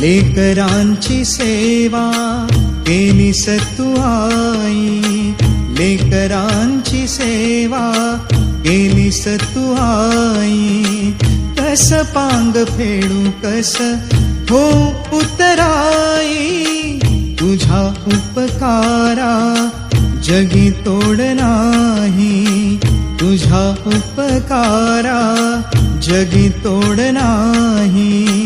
लेकरांची सेवा केली सतू आई लेकरांची सेवा केली सतू आई कस पांग फेडू कस हो उतराई. तुझा उपकारा जगी तोड नाही. तुझा उपकारा जगी तोड नाही.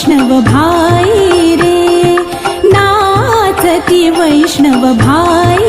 वैष्णव भाई रे नाचति वैष्णव भाई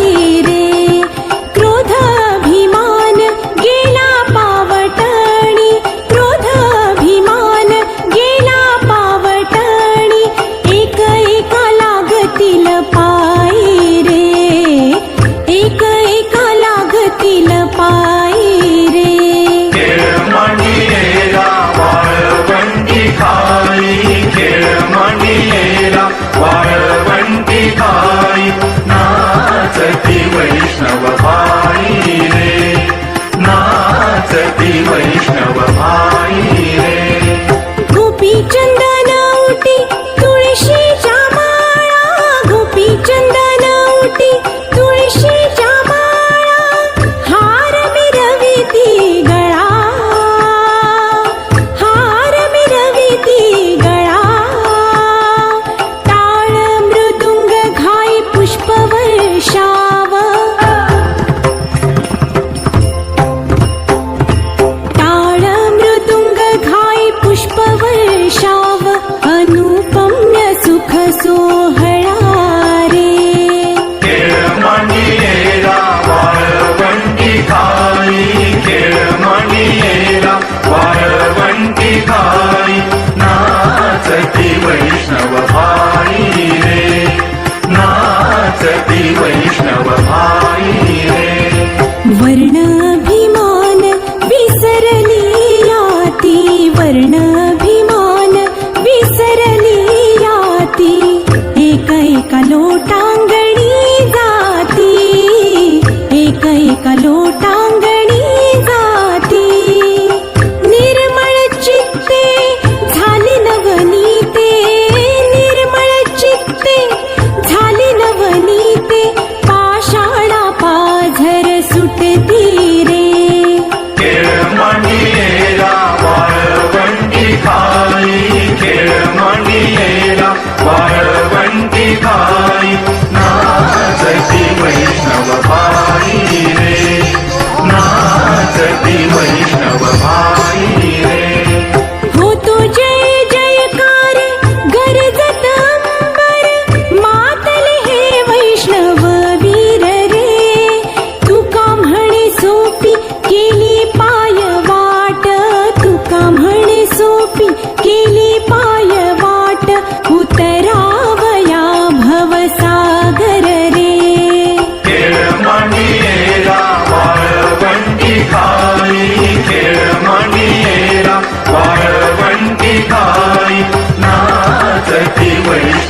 আলোটা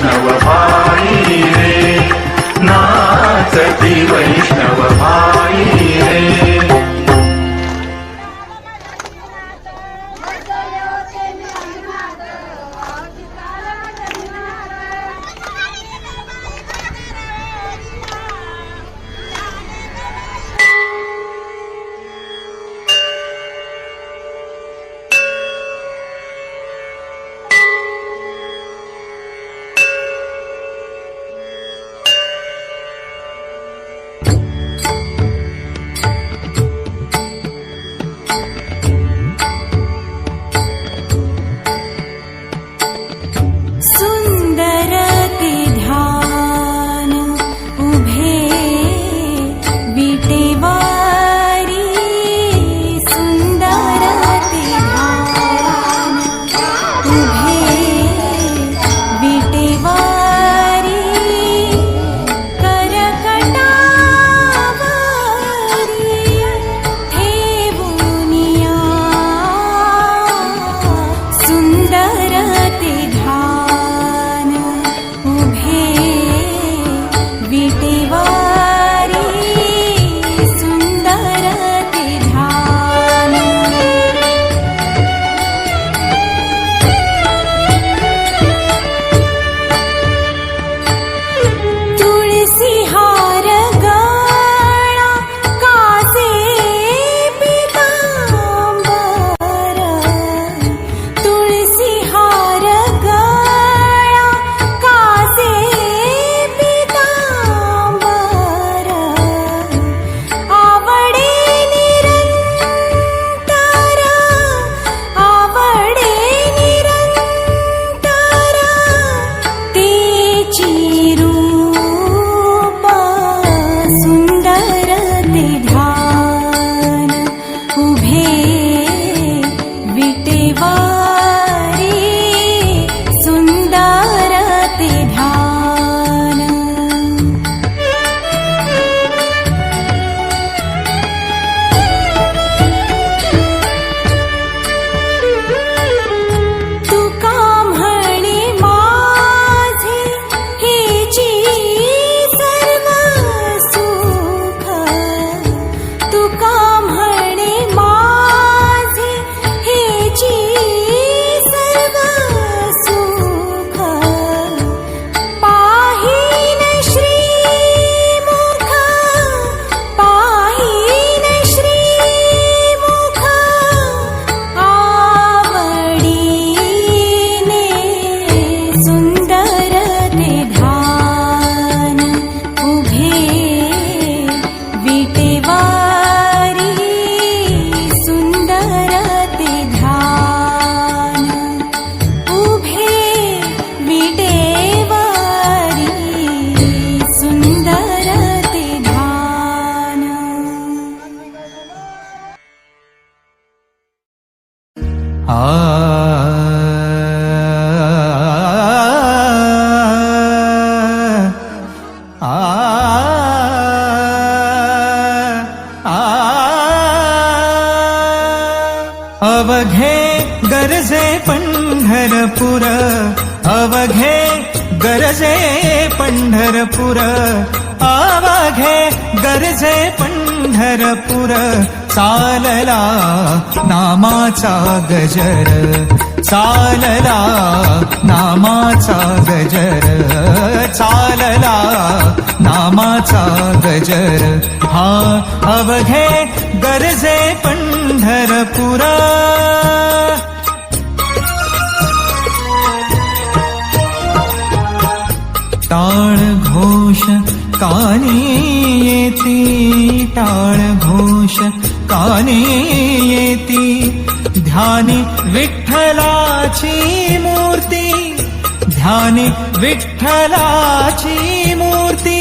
वैष्णव भाई रे. नाचती वैष्णव भाई गरजे पंढरपूर आवाघे गरजे पंढरपूर चालला नामाचा गजर चालला नामाचा गजर चालला नामाचा गजर. हा अवघे गरजे पंढरपुरा ध्यानि विठ्ठलाची मूर्ति ध्यानि विठ्ठलाची मूर्ति